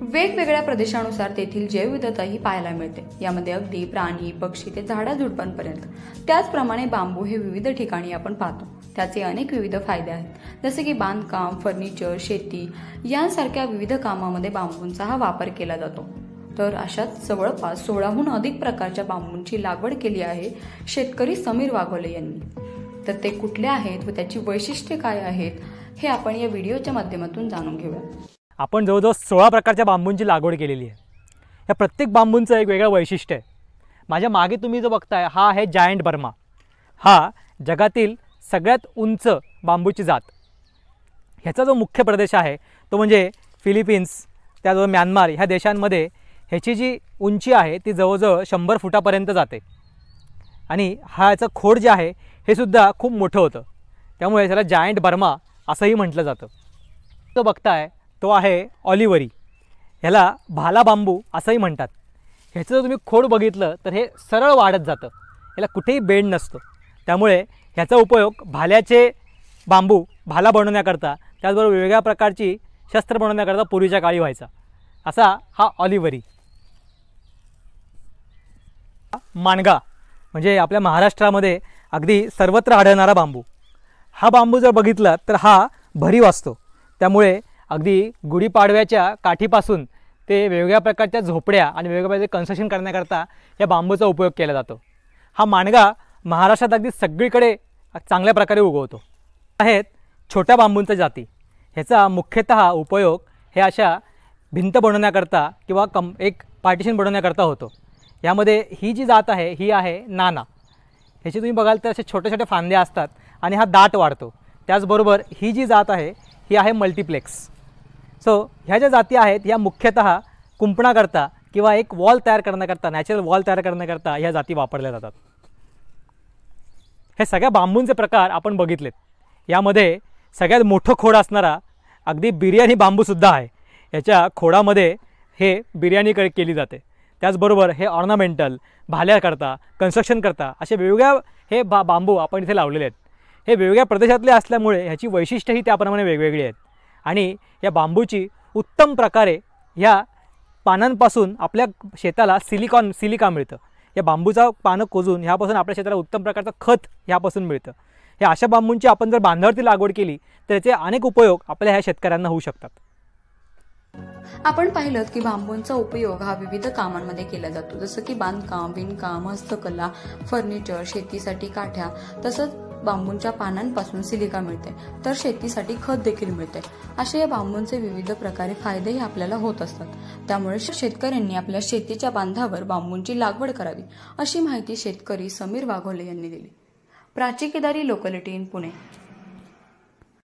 वेगवेगळ्या प्रदेशानुसार तेथील जैवविधताही पाहायला मिळते. यामध्ये अगदी प्राणी पक्षी ते झाडाझुडपांपर्यंत त्याचप्रमाणे बांबू हे विविध ठिकाणी आपण पाहतो. त्याचे अनेक विविध फायदे आहेत. जसे की बांधकाम फर्निचर शेती यांसारख्या विविध कामामध्ये बांबूंचा हा वापर केला जातो. तर अशाच जवळपास सोळाहून अधिक प्रकारच्या बांबूंची लागवड केली आहे शेतकरी समीर वाघोले यांनी. तर ते कुठले आहेत व त्याची वैशिष्ट्ये काय आहेत हे आपण या व्हिडिओच्या माध्यमातून जाणून घेऊया. आपण जवळजवळ सोळा प्रकारच्या बांबूंची लागवड केलेली आहे. या प्रत्येक बांबूंचं एक वेगळं वैशिष्ट्य आहे. माझ्या मागे तुम्ही जो बघताय हा आहे जायंट बर्मा. हा जगातील सगळ्यात उंच बांबूची जात. ह्याचा जो मुख्य प्रदेश आहे तो म्हणजे फिलिपिन्स त्याजवळ म्यानमार ह्या देशांमध्ये ह्याची जी उंची आहे ती जवळजवळ शंभर फुटापर्यंत जाते. आणि हा याचं खोड जे आहे हे सुद्धा खूप मोठं होतं. त्यामुळे त्याला जायंट बर्मा असंही म्हटलं जातं. तो बघताय तो आहे ऑलिव्हरी. ह्याला भाला बांबू असंही म्हणतात. ह्याचं जर तुम्ही खोड बघितलं तर हे सरळ वाढत जातं. याला कुठेही बेंड नसतो. त्यामुळे ह्याचा उपयोग भाल्याचे बांबू भाला बनवण्याकरता त्याचबरोबर वेगवेगळ्या प्रकारची शस्त्र बनवण्याकरता पूर्वीच्या काळी व्हायचा. असा हा ऑलिव्हरी. मांडगा म्हणजे आपल्या महाराष्ट्रामध्ये अगदी सर्वत्र आढळणारा बांबू. हा बांबू जर बघितला तर हा भरीव असतो. त्यामुळे अगदी गुढीपाडव्याच्या काठीपासून ते वेगवेगळ्या प्रकारच्या झोपड्या आणि वेगवेगळ्या प्रकारचे कन्स्ट्रक्शन करण्याकरता या बांबूचा उपयोग केला जातो. हा मांडगा महाराष्ट्रात अगदी सगळीकडे चांगल्या प्रकारे उगवतो. आहेत छोट्या बांबूंच्या जाती. ह्याचा मुख्यतः उपयोग हे अशा भिंत बनवण्याकरता किंवा कम एक पार्टिशन बनवण्याकरता होतो. यामध्ये ही जी जात आहे ही आहे नाना. ह्याची तुम्ही बघाल तर असे छोटे छोटे फांद्या असतात आणि हा दाट वाढतो. त्याचबरोबर ही जी जात आहे ही आहे मल्टिप्लेक्स सो ह्या ज्या जाती आहेत या मुख्यतः कुंपणाकरता किंवा एक वॉल तयार करण्याकरता नॅचरल वॉल तयार करण्याकरता ह्या जाती वापरल्या जातात. हे सगळ्या बांबूंचे प्रकार आपण बघितलेत. यामध्ये सगळ्यात मोठं खोड असणारा अगदी बिर्याणी बांबूसुद्धा आहे. याच्या खोडामध्ये हे बिर्याणी क केली जाते. त्याचबरोबर हे ऑर्नामेंटल भाल्याकरता कन्स्ट्रक्शन करता असे वेगवेगळ्या हे बा बांबू आपण इथे लावलेले आहेत. हे वेगवेगळ्या प्रदेशातले असल्यामुळे ह्याची वैशिष्ट्यही त्याप्रमाणे वेगवेगळी आहेत. आणि या बांबूची उत्तम प्रकारे ह्या पानांपासून आपल्या शेताला सिलिकॉन सिलिका मिळतं. या बांबूचा पानं कोजून ह्यापासून आपल्या शेताला उत्तम प्रकारचं खत ह्यापासून मिळतं. हे अशा बांबूंची आपण जर बांधावरती लागवड केली तर याचे अनेक उपयोग आपल्या ह्या शेतकऱ्यांना होऊ शकतात. आपण पाहिलं की बांबूंचा उपयोग हा विविध कामांमध्ये केला जातो. जसं की बांधकाम विणकाम हस्तकला फर्निचर शेतीसाठी काठ्या तसंच बांबूंच्या पानांपासून सिलिका मिळते तर शेतीसाठी खत देखील मिळते. असे या बांबूंचे विविध प्रकारे फायदेही आपल्याला होत असतात. त्यामुळे शेतकऱ्यांनी आपल्या शेतीच्या बांधावर बांबूंची लागवड करावी अशी माहिती शेतकरी समीर वाघोले यांनी दिली. Prachi Kedari locality in Pune.